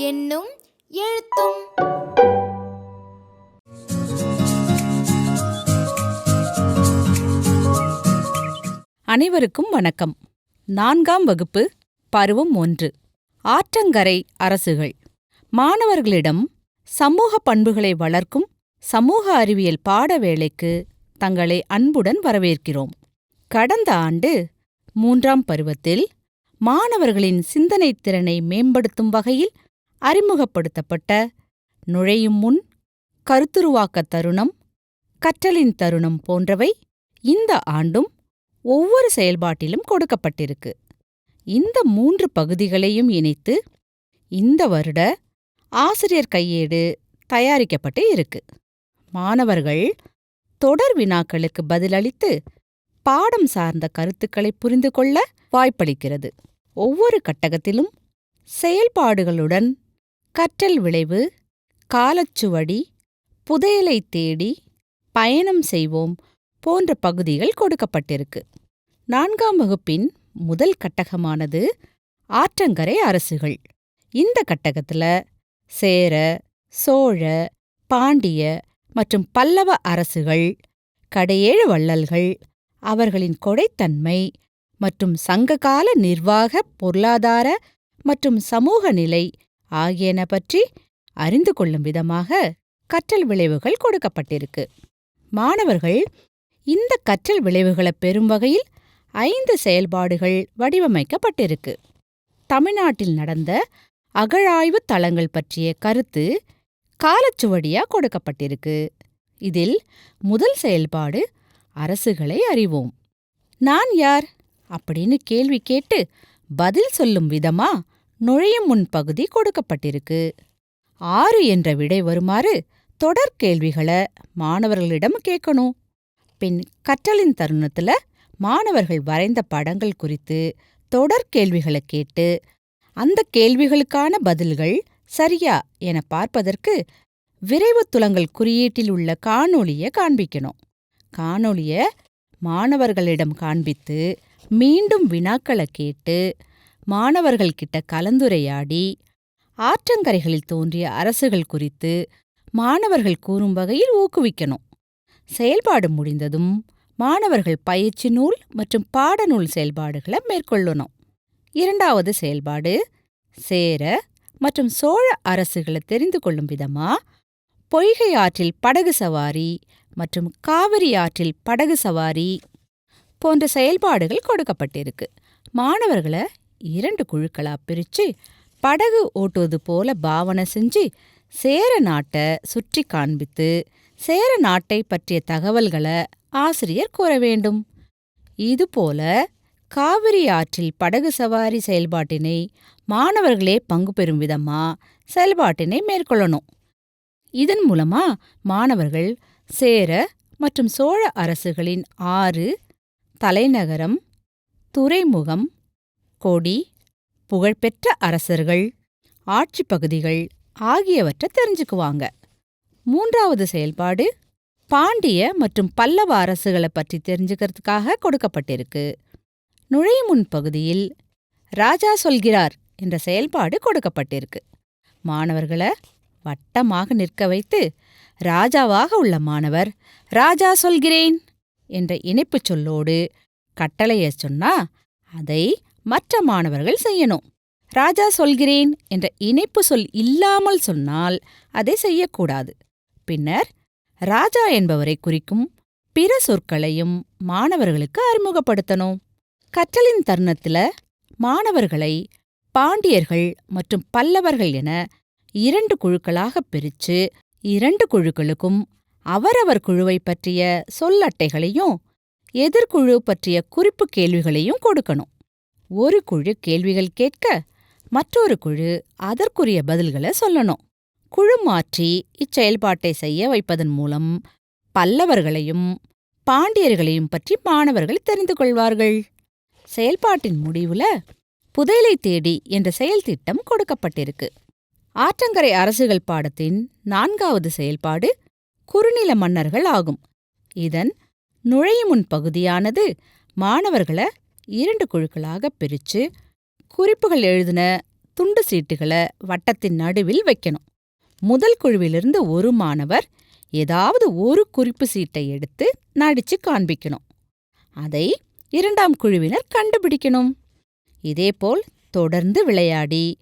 என்னும் எழுத்தும். அனைவருக்கும் வணக்கம். நான்காம் வகுப்பு பருவம் ஒன்று. ஆற்றங்கரை அரசுகள். மாணவர்களிடம் சமூக பண்புகளை வளர்க்கும் சமூக அறிவியல் பாட வேளைக்கு தங்களை அன்புடன் வரவேற்கிறோம். கடந்த ஆண்டு மூன்றாம் பருவத்தில் மாணவர்களின் சிந்தனைத் திறனை மேம்படுத்தும் வகையில் அறிமுகப்படுத்தப்பட்ட நுழையும் முன் கருத்துருவாக்கத் தருணம் கற்றலின் தருணம் போன்றவை இந்த ஆண்டும் ஒவ்வொரு செயல்பாட்டிலும் கொடுக்கப்பட்டிருக்கு. இந்த மூன்று பகுதிகளையும் இணைத்து இந்த வருட ஆசிரியர் கையேடு தயாரிக்கப்பட்டு இருக்கு. மாணவர்கள் தொடர் வினாக்களுக்கு பதிலளித்து பாடம் சார்ந்த கருத்துக்களை புரிந்து கொள்ள வாய்ப்பளிக்கிறது. ஒவ்வொரு கட்டகத்திலும் செயல்பாடுகளுடன் கற்றல் விளைவு காலச்சுவடி புதையலை தேடி பயணம் செய்வோம் போன்ற பகுதிகள் கொடுக்கப்பட்டிருக்கு. நான்காம் வகுப்பின் முதல் கட்டகமானது ஆற்றங்கரை அரசுகள். இந்த கட்டகத்துல சேர சோழ பாண்டிய மற்றும் பல்லவ அரசுகள் கடையேழு வள்ளல்கள் அவர்களின் கொடைத்தன்மை மற்றும் சங்ககால நிர்வாக பொருளாதார மற்றும் சமூக நிலை ஆகியன பற்றி அறிந்து கொள்ளும் விதமாக கற்றல் விளைவுகள் கொடுக்கப்பட்டிருக்கு. மாணவர்கள் இந்த கற்றல் விளைவுகளை பெறும் வகையில் ஐந்து செயல்பாடுகள் வடிவமைக்கப்பட்டிருக்கு. தமிழ்நாட்டில் நடந்த அகழாய்வு தளங்கள் பற்றிய கருத்து காலச்சுவடியா கொடுக்கப்பட்டிருக்கு. இதில் முதல் செயல்பாடு அரசுகளை அறிவோம். நான் யார்? அப்படின்னு கேள்வி கேட்டு பதில் சொல்லும் விதமா நுழையும் முன் பகுதி கொடுக்கப்பட்டிருக்கு. ஆறு என்ற விடை வருமாறு தொடர் கேள்விகளை மாணவர்களிடம் கேட்கணும். பின் கற்றலின் தருணத்துல மாணவர்கள் வரைந்த படங்கள் குறித்து தொடர் கேள்விகளை கேட்டு அந்த கேள்விகளுக்கான பதில்கள் சரியா என பார்ப்பதற்கு விரைவு துலங்கல் குறியீட்டில் உள்ள காணொளிய காண்பிக்கணும். காணொளிய மாணவர்களிடம் காண்பித்து மீண்டும் வினாக்களை கேட்டு மாணவர்கள் கிட்ட கலந்துரையாடி ஆற்றங்கரைகளில் தோன்றிய அரசுகள் குறித்து மாணவர்கள் கூறும் வகையில் ஊக்குவிக்கணும். செயல்பாடு முடிந்ததும் மாணவர்கள் பயிற்சி நூல் மற்றும் பாடநூல் செயல்பாடுகளை மேற்கொள்ளணும். இரண்டாவது செயல்பாடு சேர மற்றும் சோழ அரசுகளை தெரிந்து கொள்ளும் விதமா? பொய்கை ஆற்றில் படகு சவாரி மற்றும் காவிரி ஆற்றில் படகு சவாரி போன்ற செயல்பாடுகள் கொடுக்கப்பட்டிருக்கு. மாணவர்களை இரண்டு குழுக்களா பிரிச்சு படகு ஓட்டுவது போல பாவனை செஞ்சு சேர நாட்டை சுற்றி காண்பித்து சேர நாட்டை பற்றிய தகவல்களை ஆசிரியர் கூற வேண்டும். இதுபோல காவிரி ஆற்றில் படகு சவாரி செயல்பாட்டினை மாணவர்களே பங்கு பெறும் விதமா செயல்பாட்டினை மேற்கொள்ளணும். இதன் மூலமா மாணவர்கள் சேர மற்றும் சோழ அரசுகளின் ஆறு தலைநகரம் துறைமுகம் கொடி புகழ்பெற்ற அரசர்கள் ஆட்சிப் பகுதிகள் ஆகியவற்றை தெரிஞ்சுக்குவாங்க. மூன்றாவது செயல்பாடு பாண்டிய மற்றும் பல்லவ அரசுகளை பற்றி தெரிஞ்சுக்கிறதுக்காக கொடுக்கப்பட்டிருக்கு. நுழையும் முன் பகுதியில் ராஜா சொல்கிறார் என்ற செயல்பாடு கொடுக்கப்பட்டிருக்கு. மாணவர்களை வட்டமாக நிற்க வைத்து ராஜாவாக உள்ள மாணவர் ராஜா சொல்கிறேன் என்ற இணைப்புச் சொல்லோடு கட்டளையை சொன்னா அதை மற்ற மாணவர்கள் செய்யணும். ராஜா சொல்கிறேன் என்ற இணைப்பு சொல் இல்லாமல் சொன்னால் அதை செய்யக்கூடாது. பின்னர் ராஜா என்பவரை குறிக்கும் பிற சொற்களையும் மாணவர்களுக்கு அறிமுகப்படுத்தணும். கற்றலின் தருணத்துல மாணவர்களை பாண்டியர்கள் மற்றும் பல்லவர்கள் என இரண்டு குழுக்களாகப் பிரிச்சு இரண்டு குழுக்களுக்கும் அவரவர் குழுவைப் பற்றிய சொல்லட்டைகளையும் எதிர்குழு பற்றிய குறிப்பு கேள்விகளையும் கொடுக்கணும். ஒரு குழு கேள்விகள் கேட்க மற்றொரு குழு அதற்குரிய பதில்களை சொல்லணும். குழு மாற்றி இச்செயல்பாட்டை செய்ய வைப்பதன் மூலம் பல்லவர்களையும் பாண்டியர்களையும் பற்றி மாணவர்கள் தெரிந்து கொள்வார்கள். செயல்பாட்டின் முடிவுல புதையலை தேடி என்ற செயல் திட்டம் கொடுக்கப்பட்டிருக்கு. ஆற்றங்கரை அரசுகள் பாடத்தின் நான்காவது செயல்பாடு குறுநில மன்னர்கள் ஆகும். இதன் நுழையுமுன் பகுதியானது மாணவர்களை இரண்டு குழுக்களாக பிரிச்சு குறிப்புகள் எழுதின துண்டு சீட்டுகளை வட்டத்தின் நடுவில் வைக்கணும். முதல் குழுவிலிருந்து ஒரு மாணவர் ஏதாவது ஒரு குறிப்பு சீட்டை எடுத்து நடிச்சு காண்பிக்கணும். அதை இரண்டாம் குழுவினர் கண்டுபிடிக்கணும். இதேபோல் தொடர்ந்து விளையாடி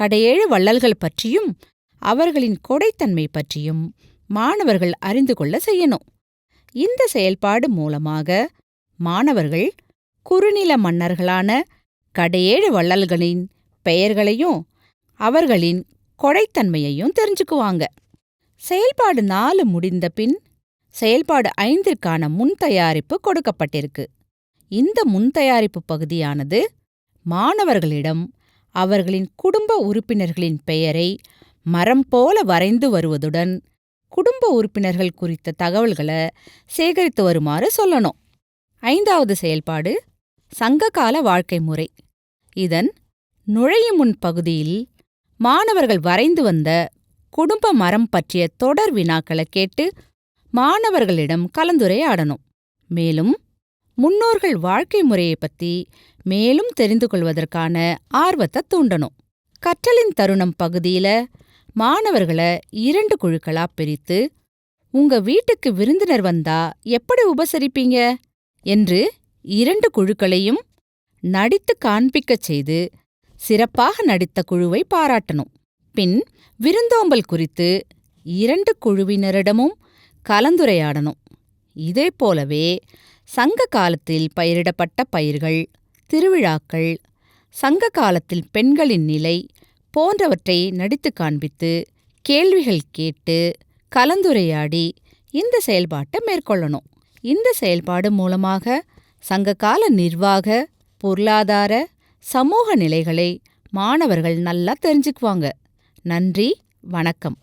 கடையேழு வள்ளல்கள் பற்றியும் அவர்களின் கொடைத்தன்மை பற்றியும் மாணவர்கள் அறிந்து கொள்ள செய்யணும். இந்த செயல்பாடு மூலமாக மாணவர்கள் குறுநில மன்னர்களான கடையேழு வள்ளல்களின் பெயர்களையும் அவர்களின் கொடைத்தன்மையையும் தெரிஞ்சுக்குவாங்க. செயல்பாடு நாலு முடிந்த பின் செயல்பாடு ஐந்திற்கான முன்தயாரிப்பு கொடுக்கப்பட்டிருக்கு. இந்த முன்தயாரிப்பு பகுதியானது மாணவர்களிடம் அவர்களின் குடும்ப உறுப்பினர்களின் பெயரை மரம் போல வரைந்து வருவதுடன் குடும்ப உறுப்பினர்கள் குறித்த தகவல்களை சேகரித்து வருமாறு சொல்லணும். ஐந்தாவது செயல்பாடு சங்ககால வாழ்க்கை முறை. இதன் நுழையும் முன் பகுதியில் மாணவர்கள் வரைந்து வந்த குடும்ப மரம் பற்றிய தொடர் வினாக்களை கேட்டு மாணவர்களிடம் கலந்துரையாடணும். மேலும் முன்னோர்கள் வாழ்க்கை முறையை பத்தி மேலும் தெரிந்து கொள்வதற்கான ஆர்வத்தை தூண்டணும். கற்றலின் தருணம் பகுதியில மாணவர்களை இரண்டு குழுக்களா பிரித்து உங்க வீட்டுக்கு விருந்தினர் வந்தா எப்படி உபசரிப்பீங்க? என்று இரண்டு குழுக்களையும் நடித்து காண்பிக்கச் செய்து சிறப்பாக நடித்த குழுவை பாராட்டணும். பின் விருந்தோம்பல் குறித்து இரண்டு குழுவினரிடமும் கலந்துரையாடணும். இதே போலவே சங்க காலத்தில் பயிரிடப்பட்ட பயிர்கள் திருவிழாக்கள் சங்க காலத்தில் பெண்களின் நிலை போன்றவற்றை நடித்து காண்பித்து கேள்விகள் கேட்டு கலந்துரையாடி இந்த செயல்பாட்டை மேற்கொள்ளணும். இந்த செயல்பாடு மூலமாக சங்ககால நிர்வாக பொருளாதார சமூக நிலைகளை மாணவர்கள் நல்லா தெரிஞ்சுக்குவாங்க. நன்றி வணக்கம்.